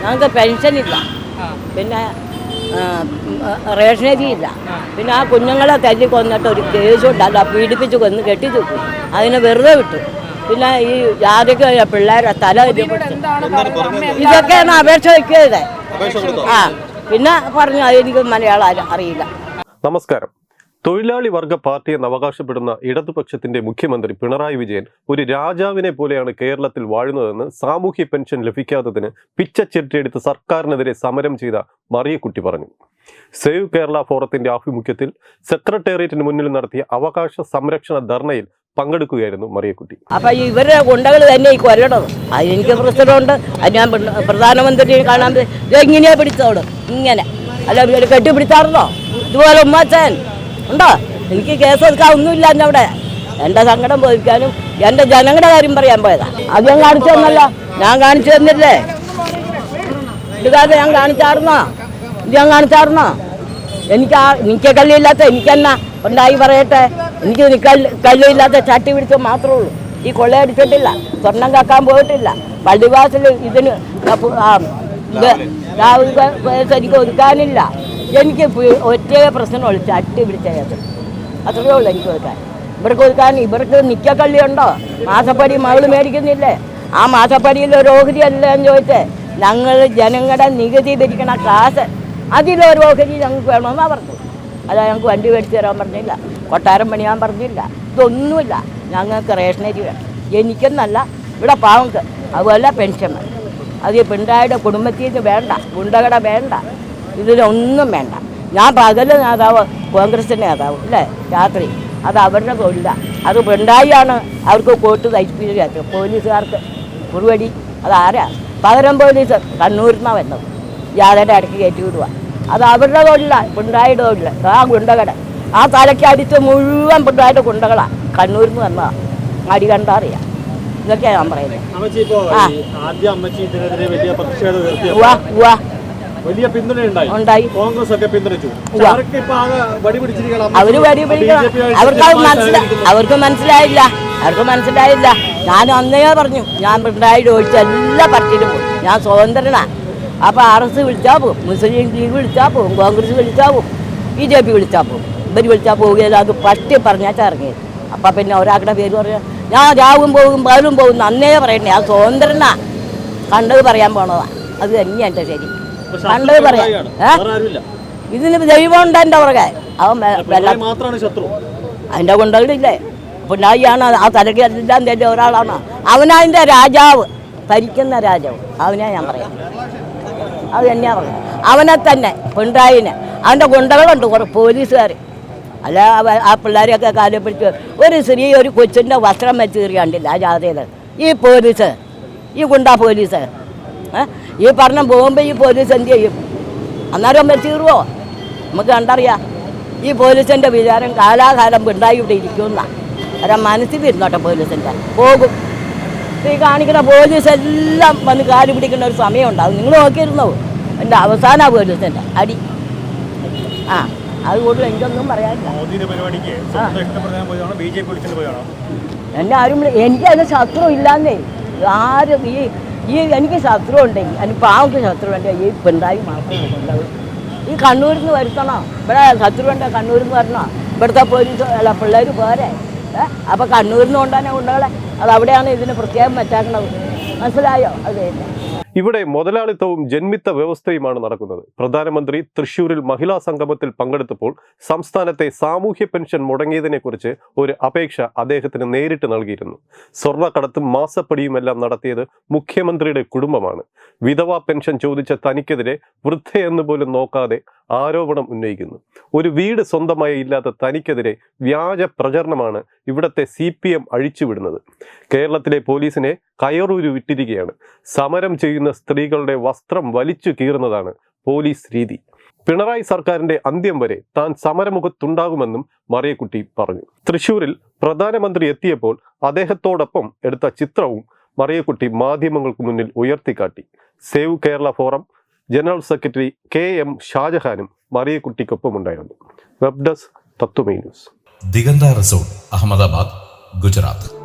ഞങ്ങൾക്ക് പെൻഷനില്ല പിന്നെ ആ, റേഷനരി ഇല്ല. പിന്നെ ആ കുഞ്ഞുങ്ങളെ തല്ലി കൊന്നിട്ട് ഒരു കേസുണ്ട് അല്ല പീഡിപ്പിച്ച് കൊന്ന് കെട്ടിച്ചു. അതിനെ വെറുതെ വിട്ടു. പിന്നെ ഈ ജാതിക്ക് പിള്ളേരെ തല ഇതൊക്കെയാണ് അപേക്ഷ വയ്ക്കരുത് ആ. പിന്നെ പറഞ്ഞു അതെനിക്ക് മലയാളം അറി- അറിയില്ല. നമസ്കാരം. തൊഴിലാളി വർഗ പാർട്ടി എന്ന് അവകാശപ്പെടുന്ന ഇടതുപക്ഷത്തിന്റെ മുഖ്യമന്ത്രി പിണറായി വിജയൻ ഒരു രാജാവിനെ പോലെയാണ് കേരളത്തിൽ വാഴുന്നതെന്ന് സാമൂഹ്യ പെൻഷൻ ലഭിക്കാത്തതിന് പിച്ചച്ചിരട്ടിയെടുത്ത് സർക്കാരിനെതിരെ സമരം ചെയ്ത മറിയക്കുട്ടി പറഞ്ഞു. സേവ് കേരള ഫോറത്തിന്റെ ആഭിമുഖ്യത്തിൽ സെക്രട്ടേറിയറ്റിന് മുന്നിൽ നടത്തിയ അവകാശ സംരക്ഷണ ധർണയിൽ പങ്കെടുക്കുകയായിരുന്നു മറിയക്കുട്ടി. അപ്പൊ ഇവരുടെ ഗുണ്ടകൾ തന്നെ ഈ കൊല്ലണത് അതെനിക്ക് പ്രശ്നമുണ്ട്. അത് ഞാൻ പ്രധാനമന്ത്രി കാണാൻ എങ്ങനെയാ പിടിച്ചോട് ഇങ്ങനെ. അല്ല കെട്ടിപ്പിടിച്ചാർന്നോ ഇതുപോലെ ഉമ്മാച്ചൻ. ഉണ്ടോ? എനിക്ക് കേസ് എടുക്കാൻ ഒന്നുമില്ല എന്നെ അവിടെ. എന്റെ സങ്കടം പോയിക്കാനും എന്റെ ജനങ്ങളുടെ കാര്യം പറയാൻ പോയതാ. അത് ഞാൻ കാണിച്ചു തന്നല്ലോ. ഞാൻ കാണിച്ചു തന്നില്ലേ? ഇതുകാരെ ഞാൻ കാണിച്ചാർന്നോ ഇത് ഞാൻ കാണിച്ചാർന്നോ എനിക്ക് ആ എനിക്ക് കല്ലില്ലാത്ത എനിക്കെന്നാ ഉണ്ടായി പറയട്ടെ. എനിക്ക് കല്ല് കല്ലില്ലാത്ത ചട്ടി പിടിച്ച മാത്രമേ ഉള്ളൂ. ഈ കൊള്ളയടിച്ചിട്ടില്ല സ്വർണം കാക്കാൻ പോയിട്ടില്ല. പള്ളിവാസിൽ ഇതിന് ഇത് ഒതുക്കാനില്ല. എനിക്ക് ഒറ്റയ ഒറ്റ പ്രശ്നമുള്ളൂ ചട്ടി പിടിച്ച കേസ്. അത്രയേ ഉള്ളൂ എനിക്ക് കൊടുക്കാൻ. ഇവർക്ക് കൊടുക്കാൻ ഇവർക്ക് നിക്കക്കള്ളിയുണ്ടോ മാസപ്പടി മകൾ മേടിക്കുന്നില്ലേ? ആ മാസപ്പടിയിൽ ഒരു ഓഹരി അല്ല എന്ന് ചോദിച്ചേ. ഞങ്ങൾ ജനങ്ങളുടെ നികുതി ഭരിക്കണ കാശ് അതിലൊരു ഓഹരി ഞങ്ങൾക്ക് വേണമെന്നാണ് പറഞ്ഞു. അതാ ഞങ്ങൾക്ക് വണ്ടി മേടിച്ച് തരാൻ പറഞ്ഞില്ല. കൊട്ടാരം പണിയാൻ പറഞ്ഞില്ല. ഇതൊന്നുമില്ല. ഞങ്ങൾക്ക് റേഷനരി വേണം. എനിക്കെന്നല്ല ഇവിടെ പാവങ്ങൾക്ക് അതുപോലെ പെൻഷൻ വേണം അത് പിണ്ടായുടെ കുടുംബത്തിൽ നിന്ന് വേണ്ട ഗുണ്ടകട വേണ്ട. ഇതിലൊന്നും വേണ്ട. ഞാൻ പകൽ നേതാവ് കോൺഗ്രസിന്റെ നേതാവ് അല്ലേ? രാത്രി. അത് അവരുടെ തൊഴിലാണ് അത് പിണറായിയാണ് അവർക്ക് കോട്ട് തയ്പ്പിച്ചത് പോലീസുകാർക്ക് കുറുവടി. അതാരാ? പകരം പോലീസ്. കണ്ണൂരിൽ നിന്നാണ് വന്നത് യാതൊരു ഇടയ്ക്ക് കയറ്റി വിടുക അത് അവരുടെ തൊഴിലാണ് പിണറായിയുടെ തൊഴിൽ ആ ഗുണ്ടകട. ആ തലയ്ക്കടിച്ച് മുഴുവൻ പിണറായിയുടെ ഗുണ്ടകളാണ് കണ്ണൂരിൽ നിന്ന് വന്നതാണ് അടി കണ്ടാറിയാം ഇതൊക്കെയാണ് ഞാൻ പറയുന്നത് ആ. വലിയ പിന്തുണയുണ്ടായി ഉണ്ടായി. കോൺഗ്രസ് ഒക്കെ പിന്തുണച്ചു. അവർ വടി അവർക്ക് അവർക്ക് മനസ്സിലായില്ല. അവർക്ക് മനസ്സിലായില്ല. ഞാൻ അന്നേ പറഞ്ഞു ഞാൻ പിണറായി ഒഴിച്ച എല്ലാ പാർട്ടിയിലും പോകും. ഞാൻ സ്വതന്ത്രനാ. അപ്പോൾ ആർ എസ് വിളിച്ചാൽ പോകും മുസ്ലിം ലീഗ് വിളിച്ചാൽ പോകും കോൺഗ്രസ് വിളിച്ചാൽ പോകും ബി ജെ പി വിളിച്ചാൽ പോകും ഇവർ വിളിച്ചാൽ പോവുകയില്ല. അത് പട്ടി പറഞ്ഞാൽ ഇറങ്ങി അപ്പം പിന്നെ ഒരാളുടെ പേര് പറയാം ഞാൻ രാവും പോകും പകലും പോകും അന്നേ പറയണ്ടേ. ഞാൻ സ്വതന്ത്രനാ. കണ്ടത് പറയാൻ പോണതാ. അത് തന്നെയാ എന്റെ ശരി. കണ്ടത് പറയാം. ഇതിന് ദൈവം ഉണ്ട് എന്റെ പുറകെ. അവൻ അതിന്റെ കൊണ്ടകളില്ലേ പിണറായിയാണ് ആ തലയ്ക്ക് എല്ലാം തന്നെ ഒരാളാണ്. അവനതിന്റെ രാജാവ്. ഭരിക്കുന്ന രാജാവ്. അവനെ ഞാൻ പറയാം. അത് തന്നെയാ പറയാം അവനെ തന്നെ പിണറായിനെ അവന്റെ ഗുണ്ടകളുണ്ട് കുറേ പോലീസുകാർ അല്ല ആ പിള്ളേരെയൊക്കെ കാലിൽ പിടിച്ച് ഒരു സ്ത്രീ ഒരു കൊച്ചിന്റെ വസ്ത്രം വെച്ച് കയറിയാണ്ടില്ല ആ ജാഥയിൽ ഈ പോലീസ് ഈ ഗുണ്ട പോലീസ്? ഈ പറഞ്ഞ ബോംബെ ഈ പോലീസ് എന്ത് ചെയ്യും? അന്നേരം അമ്മ തീർവോ നമുക്ക് കണ്ടറിയാം. ഈ പോലീസിന്റെ വിചാരം കാലാകാലം ഉണ്ടായി ഇവിടെ ഇരിക്കുന്ന അല്ല മനസ്സിൽ വരുന്നോട്ടെ പോലീസിന്റെ പോകും. ഈ കാണിക്കുന്ന പോലീസ് എല്ലാം വന്ന് കാൽ പിടിക്കുന്ന ഒരു സമയം ഉണ്ടാവും നിങ്ങൾ നോക്കിയിരുന്നോ? എന്റെ അവസാന പോലീസിന്റെ അടി. ആ അതുകൊണ്ട് എനിക്കൊന്നും പറയാനില്ല. എന്നെ ആരും എനിക്ക് അതിന് ശത്രു ഇല്ലാന്നേ ആരും ഈ ഈ എനിക്ക് ശത്രു ഉണ്ടെങ്കിൽ എനിക്ക് പാവക്ക് ശത്രു വേണ്ട ഈ പിണറായി മാത്രമേ ഉണ്ടാവുള്ളൂ ഈ കണ്ണൂരിൽ നിന്ന് വരുത്തണോ. ഇവിടെ ശത്രു ഉണ്ട് കണ്ണൂരിൽ നിന്ന് വരണോ. ഇവിടുത്തെ പോലീസ് അല്ല പിള്ളേർ പോരെ. അപ്പോൾ അപ്പൊ കണ്ണൂരിൽ നിന്ന് കൊണ്ടുതന്നെ കൊണ്ടുകളെ അത് അവിടെയാണ് ഇതിന് പ്രത്യേകം വെച്ചാക്കണത് മനസ്സിലായോ? അത് ഇവിടെ മുതലാളിത്തവും ജന്മിത്ത വ്യവസ്ഥയുമാണ് നടക്കുന്നത്. പ്രധാനമന്ത്രി തൃശൂരിൽ മഹിളാ സംഗമത്തിൽ പങ്കെടുത്തപ്പോൾ സംസ്ഥാനത്തെ സാമൂഹ്യ പെൻഷൻ മുടങ്ങിയതിനെക്കുറിച്ച് ഒരു അപേക്ഷ അദ്ദേഹത്തിന് നേരിട്ട് നൽകിയിരുന്നു. സ്വർണക്കടത്തും മാസപ്പടിയുമെല്ലാം നടത്തിയത് മുഖ്യമന്ത്രിയുടെ കുടുംബമാണ്. വിധവാ പെൻഷൻ ചോദിച്ച തനിക്കെതിരെ വൃദ്ധയെന്ന് പോലും നോക്കാതെ ആരോപണം ഉന്നയിക്കുന്നു. ഒരു വീട് സ്വന്തമായി ഇല്ലാത്ത തനിക്കെതിരെ വ്യാജ പ്രചരണമാണ് ഇവിടത്തെ സി പി എം അഴിച്ചുവിടുന്നത്. കേരളത്തിലെ പോലീസിനെ കയറൂരു വിട്ടിരിക്കുകയാണ്. സമരം ചെയ്യുന്ന സ്ത്രീകളുടെ വസ്ത്രം വലിച്ചു കീറുന്നതാണ് പോലീസ് രീതി. പിണറായി സർക്കാരിന്റെ അന്ത്യം വരെ താൻ സമരമുഖത്തുണ്ടാകുമെന്നും മറിയക്കുട്ടി പറഞ്ഞു. തൃശൂരിൽ പ്രധാനമന്ത്രി എത്തിയപ്പോൾ അദ്ദേഹത്തോടൊപ്പം എടുത്ത ചിത്രവും മറിയക്കുട്ടി മാധ്യമങ്ങൾക്ക് മുന്നിൽ ഉയർത്തിക്കാട്ടി. Save Kerala forum general secretary K M ഷാജഹാനും മറിയക്കുട്ടിക്കൊപ്പമുണ്ടായിരുന്നു. Web desk Tatwamayi news. Diganta resort Ahmedabad Gujarat.